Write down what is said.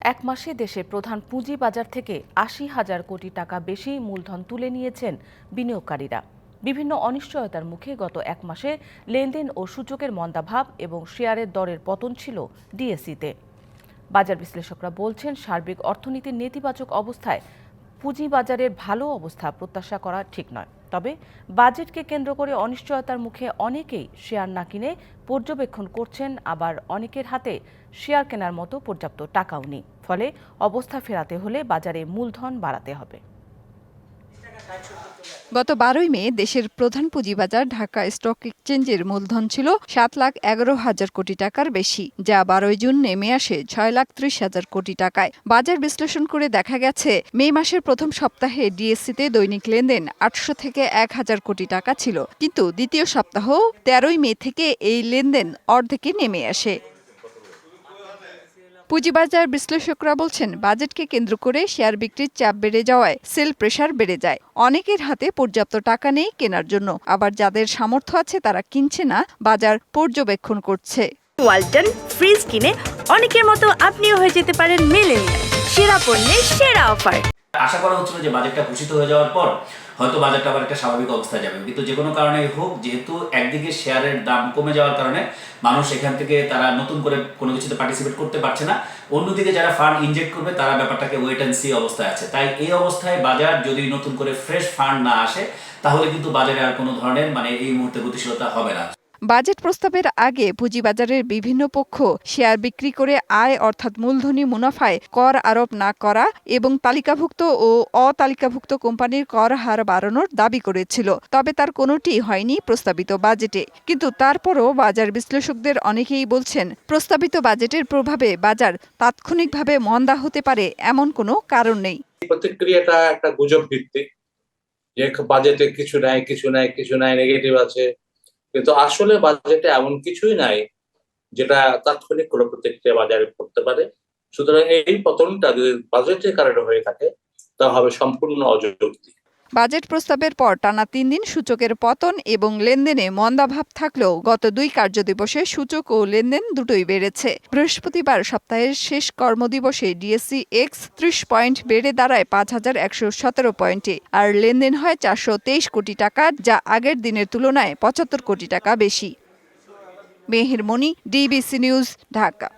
এক মাসে দেশে প্রধান পুঁজি বাজার থেকে আশি হাজার কোটি টাকা বেশি মূলধন তুলে নিয়েছেন বিনিয়োগকারীরা। বিভিন্ন অনিশ্চয়তার মুখে গত এক মাসে লেনদেন ও সূচকের মন্দাভাব এবং শেয়ারের দরের পতন ছিল ডিএসইতে। বাজার বিশ্লেষকরা বলছেন, সার্বিক অর্থনীতির নেতিবাচক অবস্থায় পুঁজিবাজারের ভালো অবস্থা প্রত্যাশা করা ঠিক নয়। তবে বাজেটকে কেন্দ্র করে অনিশ্চয়তার মুখে অনেকেই শেয়ার না কিনে পর্যবেক্ষণ করছেন, আবার অনেকের হাতে শেয়ার কেনার মতো পর্যাপ্ত টাকাও নেই। ফলে অবস্থা ফেরাতে হলে বাজারে মূলধন বাড়াতে হবে। গত বারোই মে দেশের প্রধান পুঁজিবাজার ঢাকা স্টক এক্সচেঞ্জের মূলধন ছিল সাত লাখ এগারো হাজার কোটি টাকার বেশি, যা বারোই জুন নেমে আসে ছয় লাখ ত্রিশ হাজার কোটি টাকায়। বাজার বিশ্লেষণ করে দেখা গেছে, মে মাসের প্রথম সপ্তাহে ডিএসসিতে দৈনিক লেনদেন আটশো থেকে এক হাজার কোটি টাকা ছিল। কিন্তু দ্বিতীয় সপ্তাহ তেরোই মে থেকে এই লেনদেন অর্ধেকে নেমে আসে। পুঁজিবাজার বিশ্লেষকরা বলছেন, বাজেটকে কেন্দ্র করে শেয়ার বিক্রির চাপ বেড়ে যাওয়ায় সেল প্রেশার বেড়ে যায়। অনেকের হাতে পর্যাপ্ত টাকা নেই কেনার জন্য। আবার যাদের সামর্থ্য আছে, তারা কিনছে না, বাজার পর্যবেক্ষণ করছে। ওয়ালটন ফ্রিজ কিনে অনেকের মতো আপনিও হয়ে যেতে পারেন মেলেনিয়া সেরা পণ্যের সেরা অফার। আশা করা হচ্ছিল যে বাজেটটা ঘোষিত হয়ে যাওয়ার পর হয়তো বাজারটা আবার একটা স্বাভাবিক অবস্থায় যাবে। কিন্তু যে কোনো কারণে হোক, যেহেতু একদিকে শেয়ারের দাম কমে যাওয়ার কারণে মানুষ এখান থেকে তারা নতুন করে কোনো কিছুতে পার্টিসিপেট করতে পারছে না। অন্যদিকে যারা ফান্ড ইনজেক্ট করবে, তারা ব্যাপারটাকে ওয়েট অ্যান্ড সি অবস্থায় আছে। তাই এই অবস্থায় বাজার যদি নতুন করে ফ্রেশ ফান্ড না আসে, তাহলে কিন্তু বাজারে আর কোনো ধরনের মানে এই মুহূর্তে গতিশীলতা হবে না। বাজেট প্রস্তাবের আগে পুঁজিবাজারের বিভিন্ন পক্ষ শেয়ার বিক্রি করে আয় অর্থাৎ মূলধনী মুনাফায় কর আরোপ না করা এবং তালিকাভুক্ত ও অতালিকাভুক্ত কোম্পানির কর হার বাড়ানোর দাবি করেছিল। তবে তার কোনোটি হয়নি প্রস্তাবিত বাজেটে। কিন্তু তারপরও বাজার বিশ্লেষকদের অনেকেই বলছেন, প্রস্তাবিত বাজেটের প্রভাবে বাজার তাৎক্ষণিকভাবে মন্দা হতে পারে এমন কোনো কারণ নেই। প্রতিক্রিয়াটা একটা গুজব ভিত্তিক। যে বাজেটে কিছু নাই কিছু নাই কিছু নাই, নেগেটিভ আছে। কিন্তু আসলে বাজেটে এমন কিছুই নাই যেটা তাৎক্ষণিক কোনো প্রতিক্রিয়া বাজারে করতে পারে। সুতরাং এই পতনটা যদি বাজেটের কারণে হয়ে থাকে, তা হবে সম্পূর্ণ অযৌক্তিক। বাজেট প্রস্তাবের পর টানা তিন দিন সূচকের পতন এবং লেনদেনে মন্দাভাব থাকলেও গত দুই কার্যদিবসে সূচক ও লেনদেন দুটোই বেড়েছে। বৃহস্পতিবার সপ্তাহের শেষ কর্মদিবসে ডিএসসি এক্স ত্রিশ পয়েন্ট বেড়ে দাঁড়ায় পাঁচ হাজার একশো সতেরো পয়েন্টে আর লেনদেন হয় চারশো তেইশ কোটি টাকা, যা আগের দিনের তুলনায় পঁচাত্তর কোটি টাকা বেশি। Meher Moni, DBC news, Dhaka.